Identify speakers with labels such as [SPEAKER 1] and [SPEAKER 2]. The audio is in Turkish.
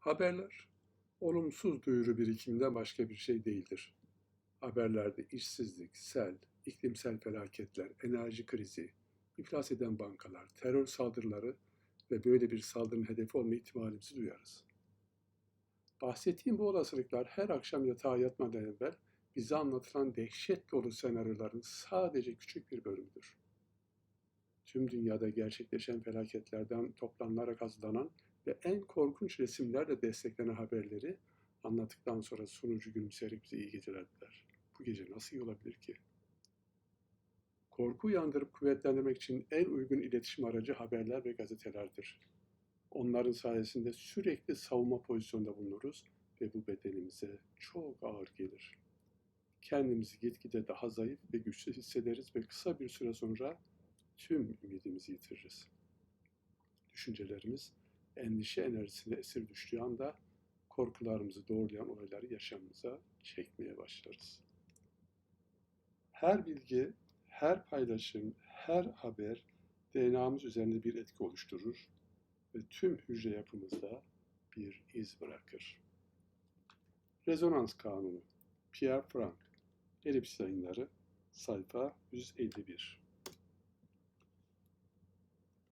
[SPEAKER 1] Haberler, olumsuz duyuru birikiminden başka bir şey değildir. Haberlerde işsizlik, sel, iklimsel felaketler, enerji krizi, iflas eden bankalar, terör saldırıları ve böyle bir saldırının hedefi olma ihtimalimizi duyarız. Bahsettiğim bu olasılıklar her akşam yatağa yatmadan evvel bize anlatılan dehşet dolu senaryoların sadece küçük bir bölümüdür. Tüm dünyada gerçekleşen felaketlerden toplanarak hazırlanan ve en korkunç resimlerle desteklenen haberleri anlattıktan sonra sunucu gülümseyerek bize iyi geceler. Bu gece nasıl iyi olabilir ki? Korku uyandırıp kuvvetlendirmek için en uygun iletişim aracı haberler ve gazetelerdir. Onların sayesinde sürekli savunma pozisyonda bulunuruz ve bu bedenimize çok ağır gelir. Kendimizi gitgide daha zayıf ve güçsüz hissederiz ve kısa bir süre sonra tüm ümidimizi yitiririz. Düşüncelerimiz endişe enerjisine esir düştüğü anda korkularımızı doğrulayan olayları yaşamımıza çekmeye başlarız. Her bilgi, her paylaşım, her haber DNA'mız üzerinde bir etki oluşturur ve tüm hücre yapımızda bir iz bırakır. Rezonans Kanunu Pierre Frank Elips Yayınları Sayfa 151